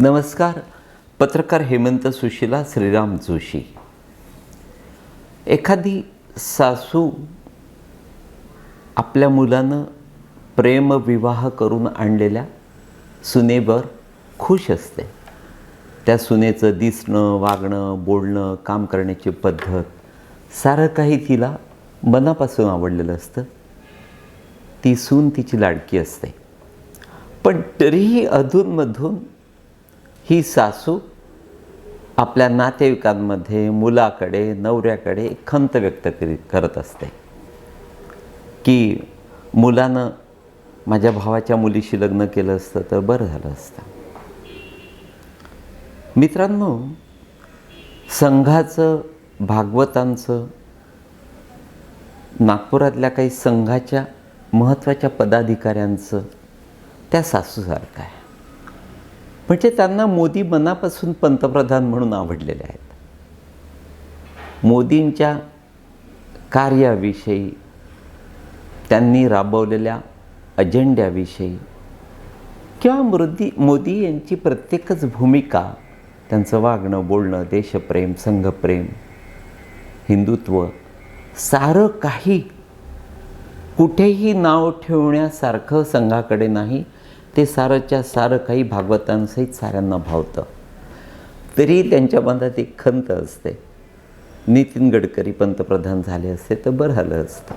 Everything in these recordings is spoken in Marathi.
नमस्कार. पत्रकार हेमंत सुशीला श्रीराम जोशी. एखादी सासू आपल्या मुलानं प्रेमविवाह करून आणलेल्या सुनेवर खुश असते. त्या सुनेचं दिसणं वागणं बोलणं काम करण्याची पद्धत सारं काही तिला मनापासून आवडलेलं असतं. ती सून तिची लाडकी असते. पण तरीही अधूनमधून ही सासू आपल्या नातेवाईकांमध्ये मुलाकडे नवऱ्याकडे खंत व्यक्त करी करत असते. की मुलानं माझ्या भावाच्या मुलीशी लग्न केलं असतं तर बरं झालं असतं. मित्रांनो संघाचं भागवतांचं नागपुरातल्या काही संघाच्या महत्त्वाच्या पदाधिकाऱ्यांचं त्या सासूसारखं आहे. म्हणजे त्यांना मोदी मनापासून पंतप्रधान म्हणून आवडलेले आहेत. मोदींच्या कार्याविषयी त्यांनी राबवलेल्या अजेंड्याविषयी किंवा मोदी मोदी यांची प्रत्येकच भूमिका त्यांचं वागणं बोलणं देशप्रेम संघप्रेम हिंदुत्व सारं काही कुठेही नाव ठेवण्यासारखं संघाकडे नाही ते सारंच्या सारं काही भागवतांसहित साऱ्यांना भावतं. तरी त्यांच्या मनात एक खंत असते. नितीन गडकरी पंतप्रधान झाले असते तर बरं झालं असतं.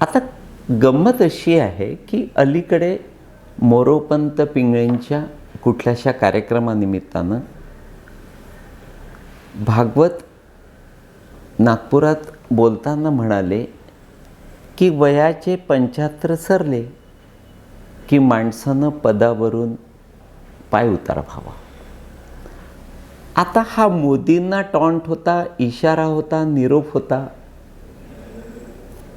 आता गंमत अशी आहे की अलीकडे मोरोपंत पिंगळेंच्या कुठल्याशा कार्यक्रमानिमित्तानं भागवत नागपुरात बोलताना म्हणाले की वयाचे पंच्याहत्तर सरले की माणसानं पदावरून पाय उतार व्हावा आता हा मोदींना टॉन्ट होता इशारा होता निरोप होता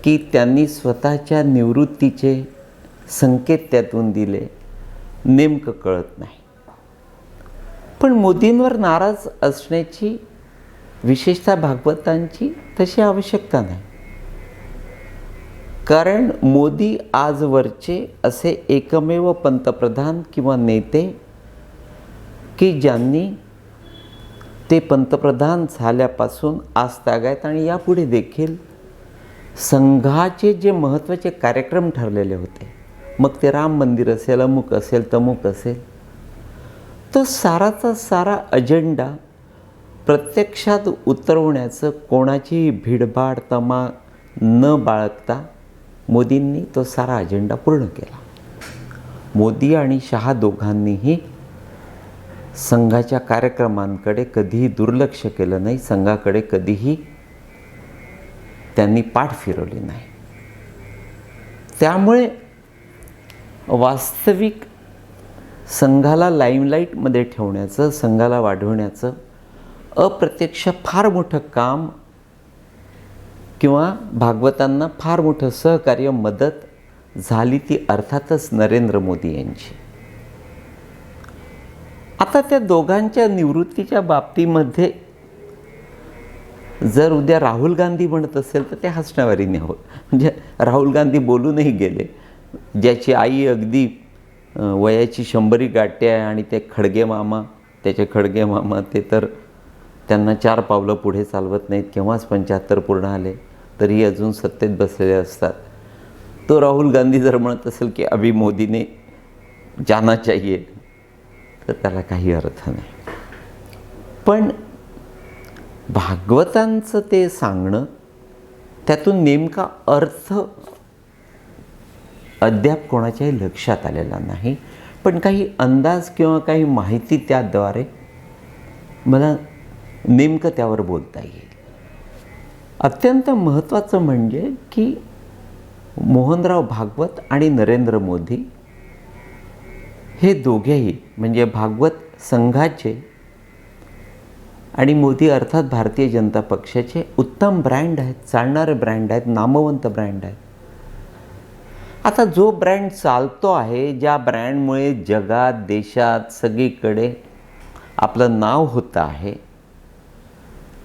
की त्यांनी स्वतःच्या निवृत्तीचे संकेत त्यातून दिले नेमकं कळत नाही. पण मोदींवर नाराज असण्याची विशेषतः भागवतांची तशी आवश्यकता नाही. कारण मोदी आजवरचे असे एकमेव पंतप्रधान किंवा नेते की ज्यांनी ते पंतप्रधान झाल्यापासून आज तागायत आणि यापुढे देखील संघाचे जे महत्त्वाचे कार्यक्रम ठरलेले होते. मग ते राम मंदिर असेल अमुक असेल तमुक असेल. तो साराचा सारा अजेंडा प्रत्यक्षात उतरवण्याचं कोणाची भीडभाड तमा न बाळगता मोदींनी तो सारा अजेंडा पूर्ण केला. मोदी आणि शहा दोघांनीही संघाच्या कार्यक्रमांकडे कधीही दुर्लक्ष केलं नाही संघाकडे कधीही त्यांनी पाठ फिरवली नाही. त्यामुळे वास्तविक संघाला लाईमलाईटमध्ये ठेवण्याचं संघाला वाढवण्याचं अप्रत्यक्ष फार मोठं काम किंवा भागवतांना फार मोठं सहकार्य मदत झाली ती अर्थातच नरेंद्र मोदी यांची. आता त्या दोघांच्या निवृत्तीच्या बाबतीमध्ये जर उद्या राहुल गांधी म्हणत असेल तर ते हसण्यावारीने हो म्हणजे राहुल गांधी बोलूनही गेले. ज्याची आई अगदी वयाची शंभरी गाठी आहे आणि ते खडगे मामा त्याचे खडगे मामा ते तर त्यांना चार पावलं पुढे चालवत नाहीत केव्हाच पंच्याहत्तर पूर्ण आले. तरी अजून सत्तेत बसलेले असतात. तो राहुल गांधी जर म्हणत असेल की अभि मोदीने जाना चाहिए तर त्याला काही अर्थ नाही. पण भागवतांचं ते सांगणं त्यातून नेमका अर्थ अद्याप कोणाच्याही लक्षात आलेला नाही. पण काही अंदाज किंवा काही माहिती त्याद्वारे मला नेमकं त्यावर बोलता येईल. अत्यंत महत्त्वाचं म्हणजे की मोहनराव भागवत आणि नरेंद्र मोदी हे दोघेही म्हणजे भागवत संघाचे आणि मोदी अर्थात भारतीय जनता पक्षाचे उत्तम ब्रँड आहेत चालणारे ब्रँड आहेत नामवंत ब्रँड आहेत. आता जो ब्रँड चालतो आहे ज्या ब्रँडमुळे जगात देशात सगळीकडे आपलं नाव होतं आहे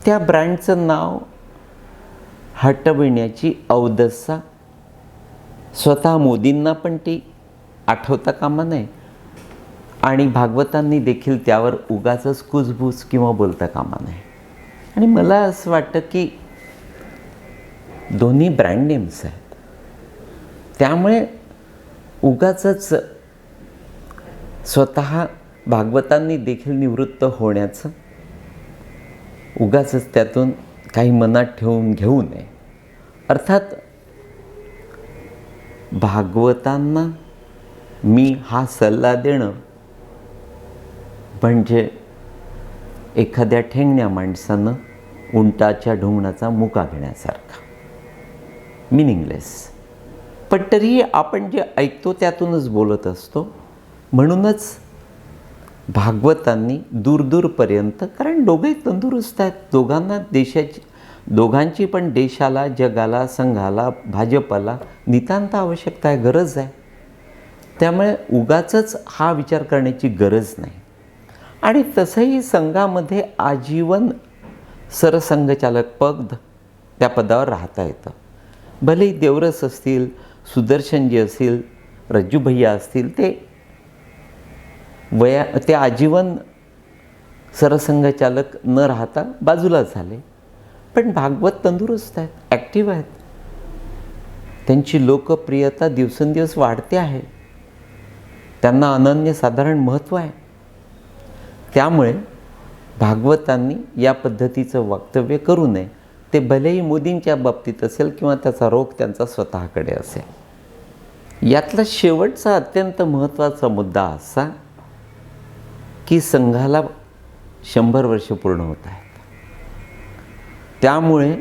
त्या ब्रँडचं नाव हटविण्याची अवदसा. स्वतः मोदींना पण ती आठवता कामा नये. आणि भागवतांनी देखील त्यावर उगाचंच कुजबूज किंवा बोलता कामा नये. आणि मला असं वाटतं की दोन्ही ब्रँड नेम्स आहेत. त्यामुळे उगाचंच स्वतः भागवतांनी देखील निवृत्त होण्याचं उगाचंच त्यातून काही मनात ठेवून घेऊ नये. अर्थात भागवतांना मी हा सल्ला देणं म्हणजे एखाद्या ठेंगण्या माणसानं उंटाच्या ढोंगणाचा मुका घेण्यासारखा. मिनिंगलेस पण तरीही आपण जे ऐकतो त्यातूनच बोलत असतो. म्हणूनच भागवतांनी दूरदूरपर्यंत कारण दोघे तंदुरुस्त आहेत. दोघांना देशाची दोघांची पण देशाला जगाला संघाला भाजपाला नितांत आवश्यकता आहे गरज आहे. त्यामुळे उगाचच हा विचार करण्याची गरज नाही. आणि तसंही संघामध्ये आजीवन सरसंघचालक पद त्या पदावर राहता येतं. भलेही देवरस असतील सुदर्शनजी असतील रज्जूभैया असतील ते वया ते आजीवन सरसंघचालक न राहता बाजूला झाले. पण भागवत तंदुरुस्त आहेत ॲक्टिव्ह आहेत. त्यांची लोकप्रियता दिवसेंदिवस वाढते आहे. त्यांना अनन्यसाधारण महत्त्व आहे. त्यामुळे भागवतांनी या पद्धतीचं वक्तव्य करू नये. ते भलेही मोदींच्या बाबतीत असेल किंवा त्याचा रोग त्यांचा स्वतःकडे असेल. यातला शेवटचा अत्यंत महत्त्वाचा मुद्दा असा की संघाला शंभर वर्ष पूर्ण होत आहेत. त्यामुळे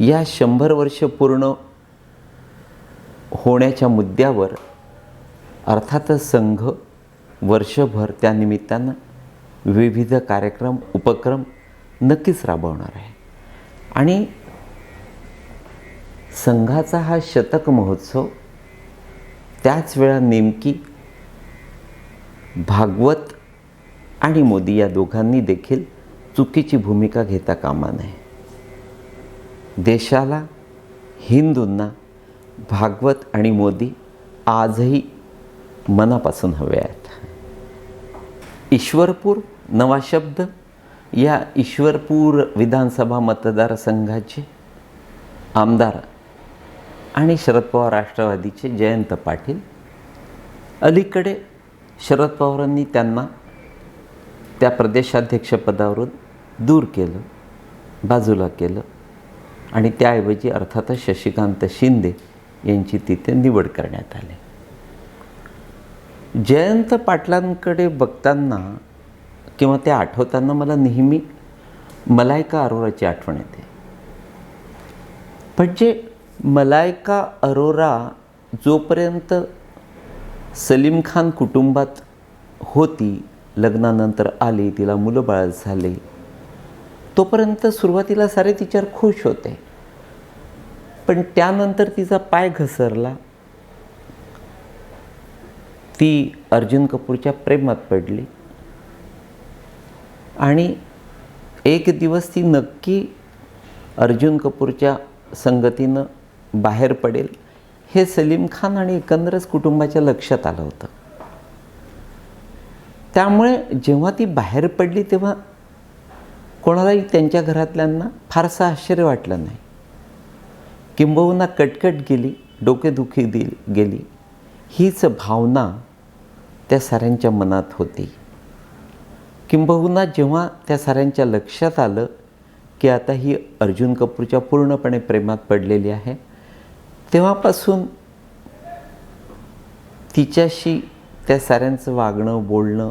या शंभर वर्ष पूर्ण होण्याच्या मुद्द्यावर अर्थातच संघ वर्षभर त्यानिमित्तानं विविध कार्यक्रम उपक्रम नक्कीच राबवणार आहे. आणि संघाचा हा शतक महोत्सव त्याच वेळा नेमकी भागवत आणि मोदी या दोघांनी देखील चुकीची भूमिका घेता कामा नये. देशाला हिंदूंना भागवत आणि मोदी आजही मनापासून हवे आहेत. ईश्वरपूर नवा शब्द या ईश्वरपूर विधानसभा मतदारसंघाचे आमदार आणि शरद पवार राष्ट्रवादीचे जयंत पाटील अलीकडे शरद पवारांनी त्यांना त्या प्रदेशाध्यक्षपदावरून दूर केलं बाजूला केलं आणि त्याऐवजी अर्थातच शशिकांत शिंदे यांची तिथे निवड करण्यात आली. जयंत पाटलांकडे बघताना किंवा ते आठवताना मला नेहमी मलायका अरोराची आठवण येते. म्हणजे मलायका अरोरा जोपर्यंत सलीम खान कुटुंबात होती लग्नानंतर आली तिला मुलं बाळ झाले. तोपर्यंत सुरुवातीला सारे तिच्यावर खुश होते. पण त्यानंतर तिचा पाय घसरला. ती अर्जुन कपूरच्या प्रेमात पडली. आणि एक दिवस ती नक्की अर्जुन कपूरच्या संगतीनं बाहेर पडेल. हे सलीम खान आणि एकंदरच कुटुंबाच्या लक्षात आलं होतं. त्यामुळे जेव्हा ती बाहेर पडली तेव्हा कोणालाही त्यांच्या घरातल्यांना फारसं आश्चर्य वाटलं नाही. किंबहुना कटकट गेली डोकेदुखी दिली गेली. हीच भावना त्या साऱ्यांच्या मनात होती. किंबहुना जेव्हा त्या साऱ्यांच्या लक्षात आलं की आता ही अर्जुन कपूरच्या पूर्णपणे प्रेमात पडलेली आहे तेव्हापासून तिच्याशी त्या साऱ्यांचं वागणं बोलणं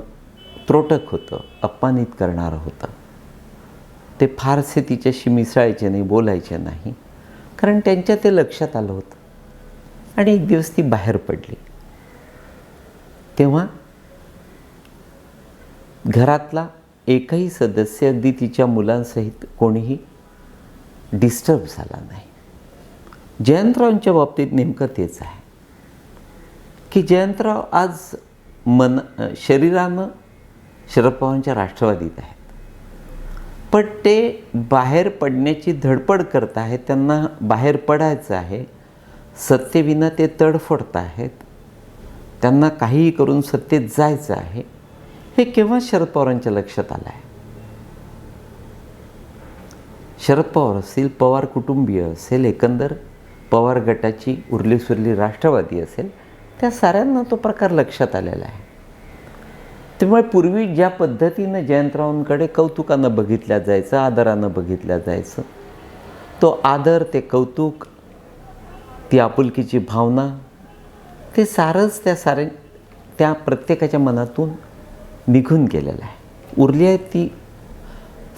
त्रोटक होतं अपमानित करणारं होतं. ते फारसे तिच्याशी मिसळायचे नाही बोलायचे नाही. कारण त्यांच्या ते लक्षात आलं होतं. आणि एक दिवस ती बाहेर पडली. तेव्हा घरातला एकही सदस्य अगदी तिच्या मुलांसहित कोणीही डिस्टर्ब झाला नाही. जयंतरावांच्या बाबतीत नेमकं तेच आहे. की जयंतराव आज मन शरीरानं शरद पवारांच्या राष्ट्रवादीत आहेत. पण ते बाहेर पडण्याची धडपड करत आहेत त्यांना बाहेर पडायचं आहे सत्तेविना ते तडफडत आहेत त्यांना काहीही करून सत्तेत जायचं आहे हे केव्हा शरद पवारांच्या लक्षात आलं आहे शरद पवार असतील पवार कुटुंबीय असेल एकंदर पवार गटाची उरली सुरली राष्ट्रवादी असेल त्या साऱ्यांना तो प्रकार लक्षात आलेला आहे. त्यामुळे पूर्वी ज्या पद्धतीनं जयंतरावांकडे कौतुकानं बघितल्या जायचं आदरानं बघितल्या जायचं तो आदर ते कौतुक ती आपुलकीची भावना ते सारंच त्या सारे त्या प्रत्येकाच्या मनातून निघून गेलेलं आहे. उरली आहे ती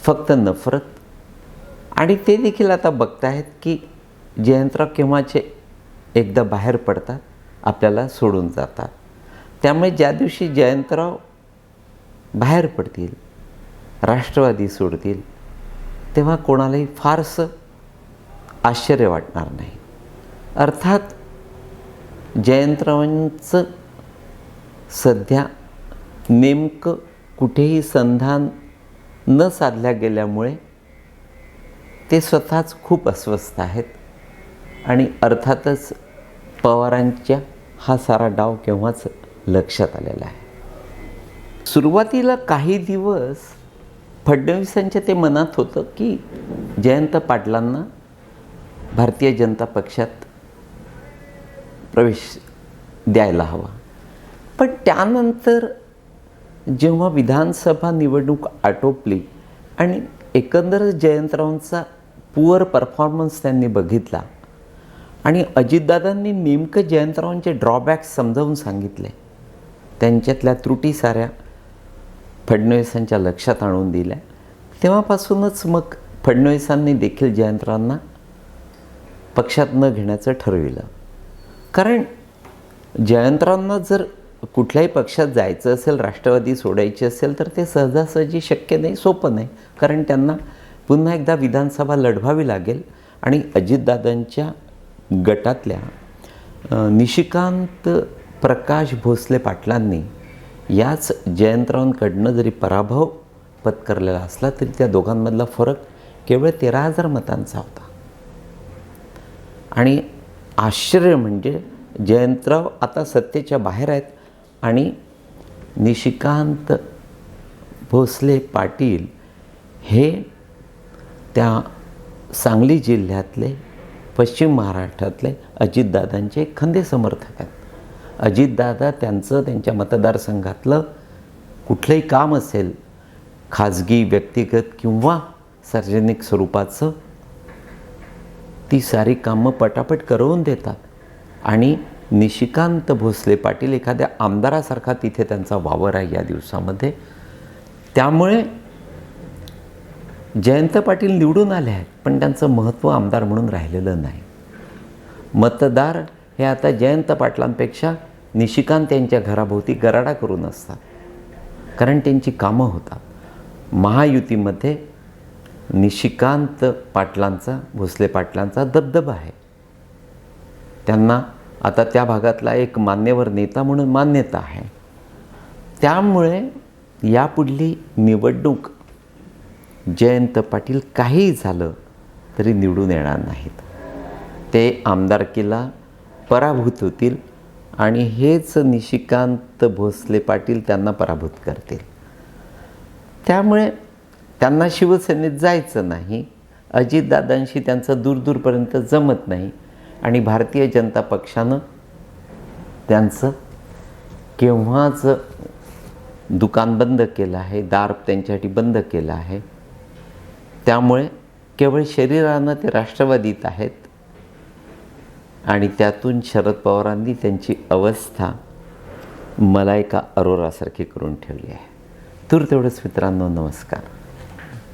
फक्त नफरत. आणि ते देखील आता बघतायत की जयंतराव केव्हाचे एकदा बाहेर पडतात आपल्याला सोडून जातात. त्यामुळे ज्या दिवशी जयंतराव बाहेर पडतील राष्ट्रवादी सोडतील तेव्हा कोणालाही फारसं आश्चर्य वाटणार नाही. अर्थात जयंतरावांचं सध्या नेमकं कुठेही संधान न साधल्या गेल्यामुळे ते स्वतःच खूप अस्वस्थ आहेत. आणि अर्थातच पवारांच्या हा सारा डाव केव्हाच लक्षात आलेला आहे? सुरुवातीला काही दिवस फडणवीसांच्या ते मनात होतं की जयंत पाटलांना भारतीय जनता पक्षात प्रवेश द्यायला हवा. पण त्यानंतर जेव्हा विधानसभा निवडणूक आटोपली आणि एकंदरच जयंतरावांचा पुअर परफॉर्मन्स त्यांनी बघितला आणि अजितदादांनी नेमकं जयंतरावांचे ड्रॉबॅक्स समजावून सांगितले. त्यांच्यातल्या त्रुटी साऱ्या फडणवीसांच्या लक्षात आणून दिल्या. तेव्हापासूनच मग फडणवीसांनी देखील जयंतरावांना पक्षात न घेण्याचं ठरविलं. कारण जयंतरावांना जर कुठल्याही पक्षात जायचं असेल राष्ट्रवादी सोडायची असेल तर ते सहजासहजी शक्य नाही सोपं नाही. कारण त्यांना पुन्हा एकदा विधानसभा लढवावी लागेल आणि अजितदादांच्या गटातल्या निशिकांत प्रकाश भोसले पाटलांनी याच जयंतरावांकडनं जरी पराभव पत्करलेला असला तरी त्या दोघांमधला फरक केवळ तेरा हजार मतांचा होता. आणि आश्चर्य म्हणजे जयंतराव आता सत्तेच्या बाहेर आहेत आणि निशिकांत भोसले पाटील हे त्या सांगली जिल्ह्यातले पश्चिम महाराष्ट्रातले अजितदादांचे खंदे समर्थक आहेत. अजितदादा त्यांचं त्यांच्या मतदारसंघातलं कुठलंही काम असेल खाजगी व्यक्तिगत किंवा सार्वजनिक स्वरूपाचं ती सारी कामं पटापट करवून देतात. आणि निशिकांत भोसले पाटील एखाद्या आमदारासारखा तिथे त्यांचा वावर आहे या दिवसामध्ये. त्यामुळे जयंत पाटील निवडून आले आहेत पण त्यांचं महत्त्व आमदार म्हणून राहिलेलं नाही. मतदार हे आता जयंत पाटलांपेक्षा निशिकांत यांच्या घराभोवती गराडा करून असतात. कारण त्यांची कामं होतात. महायुतीमध्ये निशिकांत पाटलांचा भोसले पाटलांचा दबदबा आहे. त्यांना आता त्या भागातला एक मान्यवर नेता म्हणून मान्यता आहे. त्यामुळे यापुढली निवडणूक जयंत पाटील काहीही झालं तरी निवडून येणार नाहीत. ते आमदारकीला पराभूत होतील आणि हेच निशिकांत भोसले पाटील त्यांना पराभूत करतील. त्यामुळे त्यांना शिवसेनेत जायचं नाही अजितदादांशी त्यांचं दूरदूरपर्यंत जमत नाही आणि भारतीय जनता पक्षानं त्यांचं केव्हाच दुकान बंद केलं आहे दार त्यांच्यासाठी बंद केलं आहे त्यामुळे केवळ शरीरानं ते राष्ट्रवादीत आहेत. आणि त्यातून शरद पवारांनी त्यांची अवस्था मला एका अरोरासारखी करून ठेवली आहे. तूर तेवढंच मित्रांनो नमस्कार.